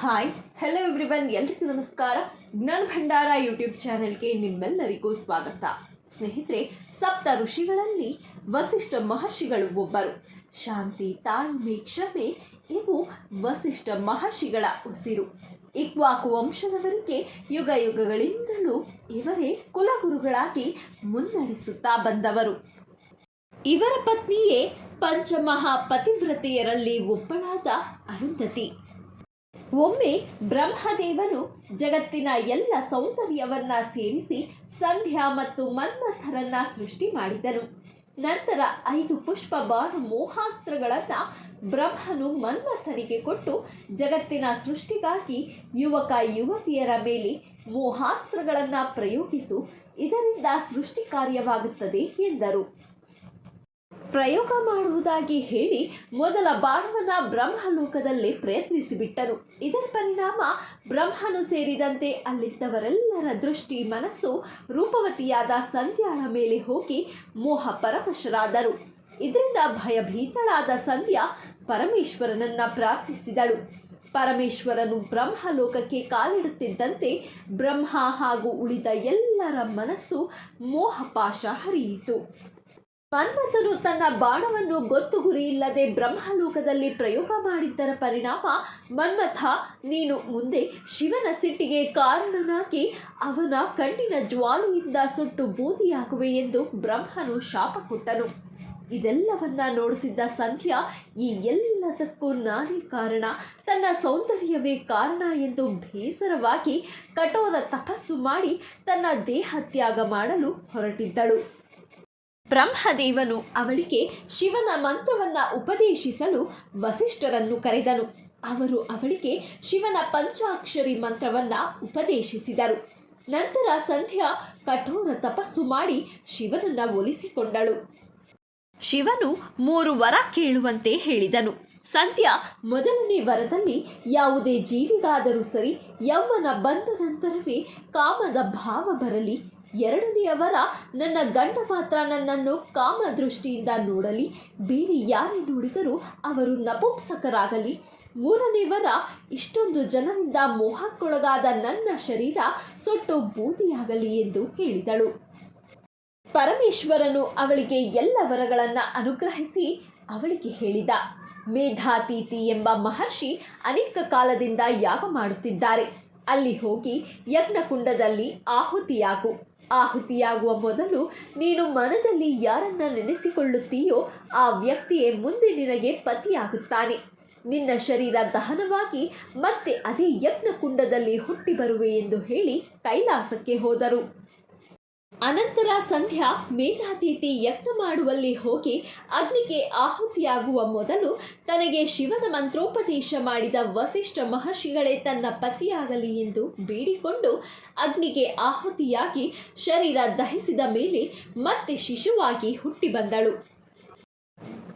Hi hello everyone ಎಲ್ರಿಗೂ ನಮಸ್ಕಾರ. ಜ್ಞಾನ ಭಂಡಾರ ಯೂಟ್ಯೂಬ್ ಚಾನೆಲ್ಗೆ ನಿಮ್ಮೆಲ್ಲರಿಗೂ ಸ್ವಾಗತ. ಸ್ನೇಹಿತರೆ, ಸಪ್ತ ಋಷಿಗಳಲ್ಲಿ ವಸಿಷ್ಠ ಮಹರ್ಷಿಗಳು ಒಬ್ಬರು. ಶಾಂತಿ, ತಾಳ್ಮೆ, ಕ್ಷಮೆ, ಇವು ವಸಿಷ್ಠ ಮಹರ್ಷಿಗಳ ಉಸಿರು. ಇಕ್ವಾಕು ವಂಶದವರಿಗೆ ಯುಗ ಯುಗಗಳಿಂದಲೂ ಇವರೇ ಕುಲಗುರುಗಳಾಗಿ ಮುನ್ನಡೆಸುತ್ತಾ ಬಂದವರು. ಇವರ ಪತ್ನಿಯೇ ಪಂಚಮಹಾ ಪತಿವ್ರತೆಯರಲ್ಲಿ ಒಬ್ಬಳಾದ ಅರುಂಧತಿ. ಒಮ್ಮೆ ಬ್ರಹ್ಮದೇವನು ಜಗತ್ತಿನ ಎಲ್ಲ ಸೌಂದರ್ಯವನ್ನ ಸೇರಿಸಿ ಸಂಧ್ಯಾ ಮತ್ತು ಮನ್ಮಥರನ್ನ ಸೃಷ್ಟಿ ಮಾಡಿದನು. ನಂತರ ಐದು ಪುಷ್ಪ ಬಾಣ ಮೋಹಾಸ್ತ್ರಗಳನ್ನು ಬ್ರಹ್ಮನು ಮನ್ಮಥನಿಗೆ ಕೊಟ್ಟು ಜಗತ್ತಿನ ಸೃಷ್ಟಿಗಾಗಿ ಯುವಕ ಯುವತಿಯರ ಮೇಲೆ ಮೋಹಾಸ್ತ್ರಗಳನ್ನು ಪ್ರಯೋಗಿಸು, ಇದರಿಂದ ಸೃಷ್ಟಿ ಕಾರ್ಯವಾಗುತ್ತದೆ ಎಂದರು. ಪ್ರಯೋಗ ಮಾಡುವುದಾಗಿ ಹೇಳಿ ಮೊದಲ ಬಾಣವನ ಬ್ರಹ್ಮಲೋಕದಲ್ಲೇ ಪ್ರಯತ್ನಿಸಿಬಿಟ್ಟರು ಇದರ ಪರಿಣಾಮ ಬ್ರಹ್ಮನು ಸೇರಿದಂತೆ ಅಲ್ಲಿದ್ದವರೆಲ್ಲರ ದೃಷ್ಟಿ, ಮನಸ್ಸು ರೂಪವತಿಯಾದ ಸಂಧ್ಯಾಳ ಮೇಲೆ ಹೋಗಿ ಮೋಹ ಪರವಶರಾದರು. ಇದರಿಂದ ಭಯಭೀತಳಾದ ಸಂಧ್ಯಾ ಪರಮೇಶ್ವರನನ್ನ ಪ್ರಾರ್ಥಿಸಿದಳು. ಪರಮೇಶ್ವರನು ಬ್ರಹ್ಮಲೋಕಕ್ಕೆ ಕಾಲಿಡುತ್ತಿದ್ದಂತೆ ಬ್ರಹ್ಮ ಹಾಗೂ ಉಳಿದ ಎಲ್ಲರ ಮನಸ್ಸು ಮೋಹಪಾಶ ಹರಿಯಿತು. ಮನ್ಮಥನು ತನ್ನ ಬಾಣವನ್ನು ಗೊತ್ತು ಗುರಿಯಿಲ್ಲದೆ ಬ್ರಹ್ಮಲೋಕದಲ್ಲಿ ಪ್ರಯೋಗ ಮಾಡಿದ್ದರ ಪರಿಣಾಮ ಮನ್ಮಥ, ನೀನು ಮುಂದೆ ಶಿವನ ಸಿಟ್ಟಿಗೆ ಕಾರಣನಾಗಿ ಅವನ ಕಣ್ಣಿನ ಜ್ವಾಲೆಯಿಂದ ಸುಟ್ಟು ಬೂದಿಯಾಗುವೆ ಎಂದು ಬ್ರಹ್ಮನು ಶಾಪ ಕೊಟ್ಟನು. ಇದೆಲ್ಲವನ್ನ ನೋಡುತ್ತಿದ್ದ ಸಂಧ್ಯಾ, ಈ ಎಲ್ಲದಕ್ಕೂ ನಾನೇ ಕಾರಣ. ತನ್ನ ಸೌಂದರ್ಯವೇ ಕಾರಣ ಎಂದು ಬೇಸರವಾಗಿ ಕಠೋರ ತಪಸ್ಸು ಮಾಡಿ ತನ್ನ ದೇಹ ತ್ಯಾಗ ಮಾಡಲು ಹೊರಟಿದ್ದಳು. ಬ್ರಹ್ಮದೇವನು ಅವಳಿಗೆ ಶಿವನ ಮಂತ್ರವನ್ನು ಉಪದೇಶಿಸಲು ವಸಿಷ್ಠರನ್ನು ಕರೆದನು. ಅವರು ಅವಳಿಗೆ ಶಿವನ ಪಂಚಾಕ್ಷರಿ ಮಂತ್ರವನ್ನು ಉಪದೇಶಿಸಿದರು. ನಂತರ ಸಂಧ್ಯಾ ಕಠೋರ ತಪಸ್ಸು ಮಾಡಿ ಶಿವನನ್ನು ಒಲಿಸಿಕೊಂಡಳು. ಶಿವನು ಮೂರು ವರ ಕೇಳುವಂತೆ ಹೇಳಿದನು. ಸಂಧ್ಯಾ ಮೊದಲನೇ ವರದಲ್ಲಿ ಯಾವುದೇ ಜೀವಿಗಾದರೂ ಸರಿ ಯೌವನ ಬಂದ ನಂತರವೇ ಕಾಮದ ಭಾವ ಬರಲಿ ಎರಡನೆಯ ವರ ನನ್ನ ಗಂಡ ಮಾತ್ರ ನನ್ನನ್ನು ಕಾಮ ದೃಷ್ಟಿಯಿಂದ ನೋಡಲಿ. ಬೇರೆ ಯಾರೇ ನೋಡಿದರೂ ಅವರು ನಪುಂಸಕರಾಗಲಿ. ಮೂರನೇವರ ಇಷ್ಟೊಂದು ಜನರಿಂದ ಮೋಹಕ್ಕೊಳಗಾದ ನನ್ನ ಶರೀರ ಸೊಟ್ಟು ಬೂದಿಯಾಗಲಿ ಎಂದು ಹೇಳಿದಳು ಪರಮೇಶ್ವರನು ಅವಳಿಗೆ ಎಲ್ಲ ವರಗಳನ್ನು ಅನುಗ್ರಹಿಸಿ ಅವಳಿಗೆ ಹೇಳಿದ. ಮೇಧಾತೀತಿ ಎಂಬ ಮಹರ್ಷಿ ಅನೇಕ ಕಾಲದಿಂದ ಯಾಗ ಮಾಡುತ್ತಿದ್ದಾರೆ. ಅಲ್ಲಿ ಹೋಗಿ ಯಜ್ಞಕುಂಡದಲ್ಲಿ ಆಹುತಿಯಾಗು. ಆಹುತಿಯಾಗುವ ಮೊದಲು ನೀನು ಮನದಲ್ಲಿ ಯಾರನ್ನ ನೆನೆಸಿಕೊಳ್ಳುತ್ತೀಯೋ ಆ ವ್ಯಕ್ತಿಯೇ ಮುಂದೆ ನಿನಗೆ ಪತಿಯಾಗುತ್ತಾನೆ. ನಿನ್ನ ಶರೀರ ದಹನವಾಗಿ ಮತ್ತೆ ಅದೇ ಯಜ್ಞಕುಂಡದಲ್ಲಿ ಹುಟ್ಟಿ ಬರುವೆ ಎಂದು ಹೇಳಿ ಕೈಲಾಸಕ್ಕೆ ಹೋದರು. ಅನಂತರ ಸಂಧ್ಯಾ ಮೇಧಾತೀತಿ ಯಜ್ಞ ಮಾಡುವಲ್ಲಿ ಹೋಗಿ ಅಗ್ನಿಗೆ ಆಹುತಿಯಾಗುವ ಮೊದಲು ತನಗೆ ಶಿವನ ಮಂತ್ರೋಪದೇಶ ಮಾಡಿದ ವಸಿಷ್ಠ ಮಹರ್ಷಿಗಳೇ ತನ್ನ ಪತಿಯಾಗಲಿ ಎಂದು ಬೇಡಿಕೊಂಡು ಅಗ್ನಿಗೆ ಆಹುತಿಯಾಗಿ ಶರೀರ ದಹಿಸಿದ ಮೇಲೆ ಮತ್ತೆ ಶಿಶುವಾಗಿ ಹುಟ್ಟಿ ಬಂದಳು.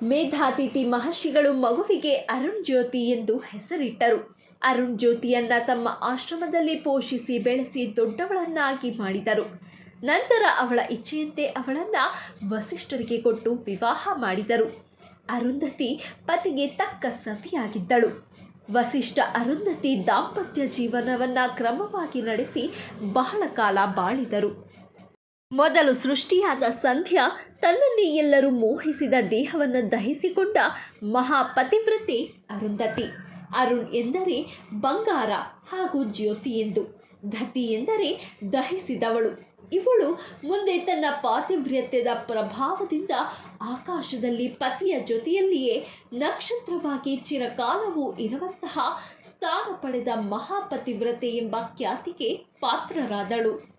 ಮೇಧಾತಿಥಿ ಮಹರ್ಷಿಗಳು ಮಗುವಿಗೆ ಅರುಣ್ ಜ್ಯೋತಿ ಎಂದು ಹೆಸರಿಟ್ಟರು. ಅರುಣ್ ಜ್ಯೋತಿಯನ್ನ ತಮ್ಮ ಆಶ್ರಮದಲ್ಲಿ ಪೋಷಿಸಿ ಬೆಳೆಸಿ ದೊಡ್ಡವಳನ್ನಾಗಿ ಮಾಡಿದರು. ನಂತರ ಅವಳ ಇಚ್ಛೆಯಂತೆ ಅವಳನ್ನು ವಸಿಷ್ಠರಿಗೆ ಕೊಟ್ಟು ವಿವಾಹ ಮಾಡಿದರು. ಅರುಂಧತಿ ಪತಿಗೆ ತಕ್ಕ ಸತಿಯಾಗಿದ್ದಳು. ವಸಿಷ್ಠ ಅರುಂಧತಿ ದಾಂಪತ್ಯ ಜೀವನವನ್ನು ಕ್ರಮವಾಗಿ ನಡೆಸಿ ಬಹಳ ಕಾಲ ಬಾಳಿದರು. ಮೊದಲು ಸೃಷ್ಟಿಯಾದ ಸಂಧ್ಯಾ ತನ್ನಲ್ಲಿ ಎಲ್ಲರೂ ಮೋಹಿಸಿದ ದೇಹವನ್ನು ದಹಿಸಿಕೊಂಡ ಮಹಾಪತಿವ್ರತೆ ಅರುಂಧತಿ. ಅರುಣ್ ಎಂದರೆ ಬಂಗಾರ ಹಾಗೂ ಜ್ಯೋತಿ ಎಂದು. ಧತಿ ಎಂದರೆ ದಹಿಸಿದವಳು. ಇವಳು ಮುಂದೆ ತನ್ನ ಪಾತಿವ್ರತ್ಯದ ಪ್ರಭಾವದಿಂದ ಆಕಾಶದಲ್ಲಿ ಪತಿಯ ಜೊತೆಯಲ್ಲಿಯೇ ನಕ್ಷತ್ರವಾಗಿ ಚಿರಕಾಲವೂ ಇರುವಂತಹ ಸ್ಥಾನ ಪಡೆದ ಮಹಾಪತಿವ್ರತೆ ಎಂಬ ಖ್ಯಾತಿಗೆ ಪಾತ್ರರಾದಳು.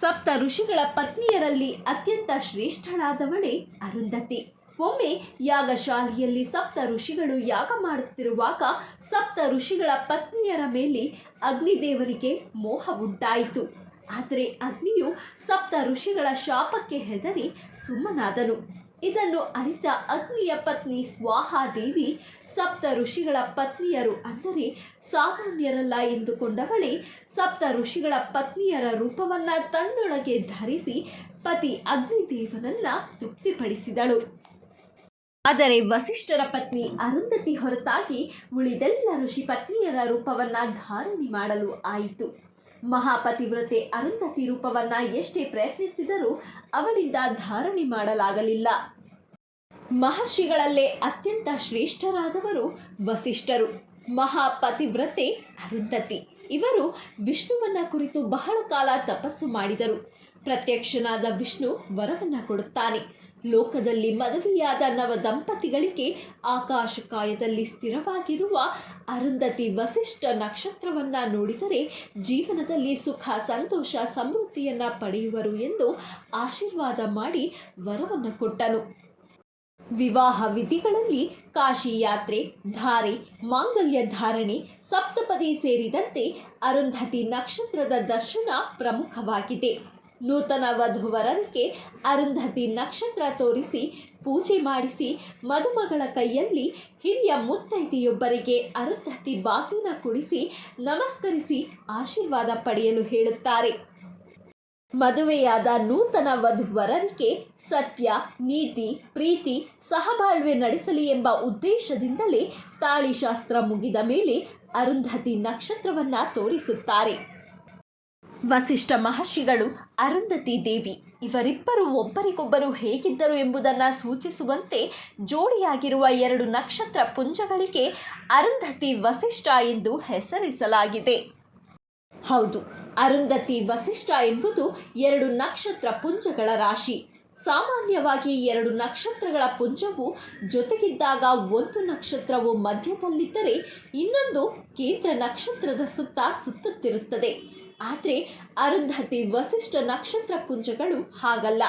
ಸಪ್ತ ಋಷಿಗಳ ಪತ್ನಿಯರಲ್ಲಿ ಅತ್ಯಂತ ಶ್ರೇಷ್ಠಳಾದವಳೇ ಅರುಂಧತಿ. ಒಮ್ಮೆ ಯಾಗಶಾಲೆಯಲ್ಲಿ ಸಪ್ತ ಋಷಿಗಳು ಯಾಗ ಮಾಡುತ್ತಿರುವಾಗ ಸಪ್ತ ಋಷಿಗಳ ಪತ್ನಿಯರ ಮೇಲೆ ಅಗ್ನಿದೇವರಿಗೆ ಮೋಹ ಉಂಟಾಯಿತು. ಆದರೆ ಅಗ್ನಿಯು ಸಪ್ತ ಋಷಿಗಳ ಶಾಪಕ್ಕೆ ಹೆದರಿ ಸುಮ್ಮನಾದನು. ಇದನ್ನು ಅರಿತ ಅಗ್ನಿಯ ಪತ್ನಿ ಸ್ವಾಹಾದೇವಿ ಸಪ್ತ ಋಷಿಗಳ ಪತ್ನಿಯರು ಅಂದರೆ ಸಾಮಾನ್ಯರಲ್ಲ ಎಂದುಕೊಂಡವಳೆ ಸಪ್ತ ಋಷಿಗಳ ಪತ್ನಿಯರ ರೂಪವನ್ನು ತನ್ನೊಳಗೆ ಧರಿಸಿ ಪತಿ ಅಗ್ನಿದೇವನನ್ನ ತೃಪ್ತಿಪಡಿಸಿದಳು. ಆದರೆ ವಸಿಷ್ಠರ ಪತ್ನಿ ಅರುಂಧತಿ ಹೊರತಾಗಿ ಉಳಿದೆಲ್ಲ ಋಷಿ ಪತ್ನಿಯರ ರೂಪವನ್ನ ಧಾರಣೆ ಮಾಡಲು ಆಯಿತು. ಮಹಾಪತಿವ್ರತೆ ಅರುಂಧತಿ ರೂಪವನ್ನ ಎಷ್ಟೇ ಪ್ರಯತ್ನಿಸಿದರೂ ಅವಳಿಂದ ಧಾರಣೆ ಮಾಡಲಾಗಲಿಲ್ಲ. ಮಹರ್ಷಿಗಳಲ್ಲೇ ಅತ್ಯಂತ ಶ್ರೇಷ್ಠರಾದವರು ವಸಿಷ್ಠರು. ಮಹಾಪತಿವ್ರತೆ ಅರುಂಧತಿ. ಇವರು ವಿಷ್ಣುವನ್ನ ಕುರಿತು ಬಹಳ ಕಾಲ ತಪಸ್ಸು ಮಾಡಿದರು. ಪ್ರತ್ಯಕ್ಷನಾದ ವಿಷ್ಣು ವರವನ್ನ ಕೊಡುತ್ತಾನೆ. ಲೋಕದಲ್ಲಿ ಮದುವೆಯಾದ ನವ ದಂಪತಿಗಳಿಗೆ ಆಕಾಶಕಾಯದಲ್ಲಿ ಸ್ಥಿರವಾಗಿರುವ ಅರುಂಧತಿ ವಸಿಷ್ಠ ನಕ್ಷತ್ರವನ್ನ ನೋಡಿದರೆ ಜೀವನದಲ್ಲಿ ಸುಖ, ಸಂತೋಷ, ಸಮೃದ್ಧಿಯನ್ನ ಪಡೆಯುವರು ಎಂದು ಆಶೀರ್ವಾದ ಮಾಡಿ ವರವನ್ನು ಕೊಟ್ಟನು. ವಿವಾಹ ವಿಧಿಗಳಲ್ಲಿ ಕಾಶಿ ಯಾತ್ರೆ, ಧಾರೆ, ಮಾಂಗಲ್ಯ ಧಾರಣೆ, ಸಪ್ತಪದಿ ಸೇರಿದಂತೆ ಅರುಂಧತಿ ನಕ್ಷತ್ರದ ದರ್ಶನ ಪ್ರಮುಖವಾಗಿದೆ. ನೂತನ ವಧುವರರಿಗೆ ಅರುಂಧತಿ ನಕ್ಷತ್ರ ತೋರಿಸಿ, ಪೂಜೆ ಮಾಡಿಸಿ ಮದುಮಗಳ ಕೈಯಲ್ಲಿ ಹಿರಿಯ ಮುತ್ತೈದೆಯೊಬ್ಬರಿಗೆ ಅರುಂಧತಿ ಬಾಗಿನ ಕುಡಿಸಿ ನಮಸ್ಕರಿಸಿ ಆಶೀರ್ವಾದ ಪಡೆಯಲು ಹೇಳುತ್ತಾರೆ. ಮದುವೆಯಾದ ನೂತನ ವಧುವರರಿಗೆ ಸತ್ಯ, ನೀತಿ, ಪ್ರೀತಿ, ಸಹಬಾಳ್ವೆ ನಡೆಸಲಿ ಎಂಬ ಉದ್ದೇಶದಿಂದಲೇ ತಾಳಿಶಾಸ್ತ್ರ ಮುಗಿದ ಮೇಲೆ ಅರುಂಧತಿ ನಕ್ಷತ್ರವನ್ನು ತೋರಿಸುತ್ತಾರೆ. ವಸಿಷ್ಠ ಮಹರ್ಷಿಗಳು ಅರುಂಧತಿ ದೇವಿ ಇವರಿಬ್ಬರು ಒಬ್ಬರಿಗೊಬ್ಬರು ಹೇಗಿದ್ದರು ಎಂಬುದನ್ನು ಸೂಚಿಸುವಂತೆ ಜೋಡಿಯಾಗಿರುವ ಎರಡು ನಕ್ಷತ್ರ ಪುಂಜಗಳಿಗೆ ಅರುಂಧತಿ ವಸಿಷ್ಠ ಎಂದು ಹೆಸರಿಸಲಾಗಿದೆ. ಹೌದು, ಅರುಂಧತಿ ವಸಿಷ್ಠ ಎಂಬುದು ಎರಡು ನಕ್ಷತ್ರ ಪುಂಜಗಳ ರಾಶಿ. ಸಾಮಾನ್ಯವಾಗಿ ಎರಡು ನಕ್ಷತ್ರಗಳ ಪುಂಜವು ಜೊತೆಗಿದ್ದಾಗ ಒಂದು ನಕ್ಷತ್ರವು ಮಧ್ಯದಲ್ಲಿದ್ದರೆ ಇನ್ನೊಂದು ಕೇಂದ್ರ ನಕ್ಷತ್ರದ ಸುತ್ತ ಸುತ್ತುತ್ತಿರುತ್ತದೆ. ಆದರೆ ಅರುಂಧತಿ ವಸಿಷ್ಠ ನಕ್ಷತ್ರ ಪುಂಜಗಳು ಹಾಗಲ್ಲ.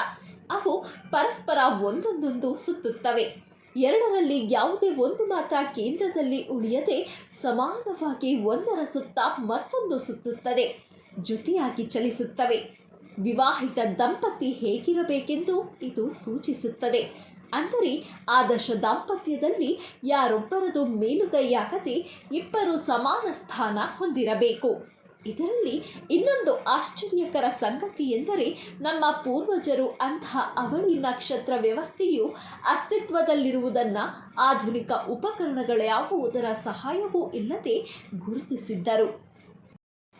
ಅವು ಪರಸ್ಪರ ಒಂದೊಂದೊಂದು ಸುತ್ತುತ್ತವೆ. ಎರಡರಲ್ಲಿ ಯಾವುದೇ ಒಂದು ಮಾತ್ರ ಕೇಂದ್ರದಲ್ಲಿ ಉಳಿಯದೆ ಸಮಾನವಾಗಿ ಒಂದರ ಸುತ್ತ ಮತ್ತೊಂದು ಸುತ್ತುತ್ತದೆ. ಜೊತೆಯಾಗಿ ಚಲಿಸುತ್ತವೆ. ವಿವಾಹಿತ ದಂಪತಿ ಹೇಗಿರಬೇಕೆಂದು ಇದು ಸೂಚಿಸುತ್ತದೆ. ಅಂದರೆ ಆದರ್ಶ ದಾಂಪತ್ಯದಲ್ಲಿ ಯಾರೊಬ್ಬರದು ಮೇಲುಗೈಯಾಗದೆ ಇಬ್ಬರು ಸಮಾನ ಸ್ಥಾನ ಹೊಂದಿರಬೇಕು. ಇದರಲ್ಲಿ ಇನ್ನೊಂದು ಆಶ್ಚರ್ಯಕರ ಸಂಗತಿ ಎಂದರೆ ನಮ್ಮ ಪೂರ್ವಜರು ಅಂತಹ ಅವಳಿ ನಕ್ಷತ್ರ ವ್ಯವಸ್ಥೆಯು ಅಸ್ತಿತ್ವದಲ್ಲಿರುವುದನ್ನು ಆಧುನಿಕ ಉಪಕರಣಗಳ್ಯಾವುದರ ಸಹಾಯವೂ ಇಲ್ಲದೆ ಗುರುತಿಸಿದ್ದರು.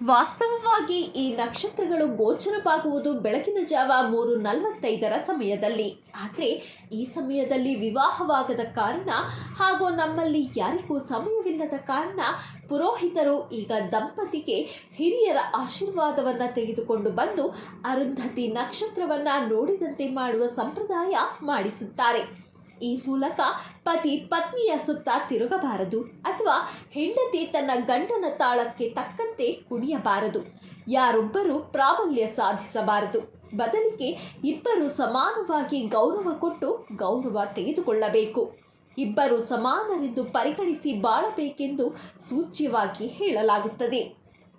ವಾಸ್ತವವಾಗಿ ಈ ನಕ್ಷತ್ರಗಳು ಗೋಚರವಾಗುವುದು ಬೆಳಕಿನ ಜಾವ ಮೂರು ನಲವತ್ತೈದರ ಸಮಯದಲ್ಲಿ. ಆದರೆ ಈ ಸಮಯದಲ್ಲಿ ವಿವಾಹವಾಗದ ಕಾರಣ ಹಾಗೂ ನಮ್ಮಲ್ಲಿ ಯಾರಿಗೂ ಸಮಯವಿಲ್ಲದ ಕಾರಣ ಪುರೋಹಿತರು ಈಗ ದಂಪತಿಗೆ ಹಿರಿಯರ ಆಶೀರ್ವಾದವನ್ನು ತೆಗೆದುಕೊಂಡು ಬಂದು ಅರುಂಧತಿ ನಕ್ಷತ್ರವನ್ನು ನೋಡಿದಂತೆ ಮಾಡುವ ಸಂಪ್ರದಾಯ ಮಾಡಿಸುತ್ತಾರೆ. ಈ ಮೂಲಕ ಪತಿ ಪತ್ನಿಯ ಸುತ್ತ ತಿರುಗಬಾರದು ಅಥವಾ ಹೆಂಡತಿ ತನ್ನ ಗಂಡನ ತಾಳಕ್ಕೆ ತಕ್ಕಂತೆ ಕುಣಿಯಬಾರದು. ಯಾರೊಬ್ಬರು ಪ್ರಾಬಲ್ಯ ಸಾಧಿಸಬಾರದು. ಬದಲಿಗೆ ಇಬ್ಬರು ಸಮಾನವಾಗಿ ಗೌರವ ಕೊಟ್ಟು ಗೌರವ ತೆಗೆದುಕೊಳ್ಳಬೇಕು. ಇಬ್ಬರು ಸಮಾನರೆಂದು ಪರಿಗಣಿಸಿ ಬಾಳಬೇಕೆಂದು ಸೂಚ್ಯವಾಗಿ ಹೇಳಲಾಗುತ್ತದೆ.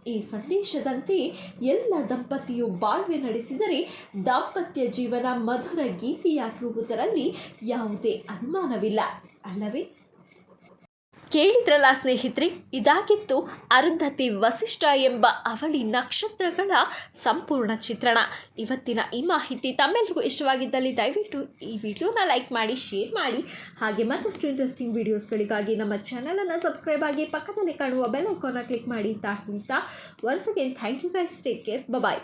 ಈ ಸಂದೇಶದಂತೆ ಎಲ್ಲ ದಂಪತಿಯು ಬಾಳ್ವೆ ನಡೆಸಿದರೆ ದಾಂಪತ್ಯ ಜೀವನ ಮಧುರ ಗೀತೆಯಾಗುವುದರಲ್ಲಿ ಯಾವುದೇ ಅನುಮಾನವಿಲ್ಲ. ಅಲ್ಲವೇ? ಕೇಳಿದ್ರಲ್ಲ ಸ್ನೇಹಿತರೆ, ಇದಾಗಿತ್ತು ಅರುಂಧತಿ ವಸಿಷ್ಠ ಎಂಬ ಅವಳಿ ನಕ್ಷತ್ರಗಳ ಸಂಪೂರ್ಣ ಚಿತ್ರಣ. ಇವತ್ತಿನ ಈ ಮಾಹಿತಿ ತಮ್ಮೆಲ್ಲರಿಗೂ ಇಷ್ಟವಾಗಿದ್ದಲ್ಲಿ ದಯವಿಟ್ಟು ಈ ವಿಡಿಯೋನ ಲೈಕ್ ಮಾಡಿ, ಶೇರ್ ಮಾಡಿ. ಹಾಗೆ ಮತ್ತಷ್ಟು ಇಂಟ್ರೆಸ್ಟಿಂಗ್ ವಿಡಿಯೋಸ್ಗಳಿಗಾಗಿ ನಮ್ಮ ಚಾನಲನ್ನು ಸಬ್ಸ್ಕ್ರೈಬ್ ಆಗಿ ಪಕ್ಕದಲ್ಲಿ ಕಾಣುವ ಬೆಲ್ ಐಕಾನ್ನ ಕ್ಲಿಕ್ ಮಾಡಿ ಅಂತ ಹೇಳ್ತಾ once again thank you guys take care bye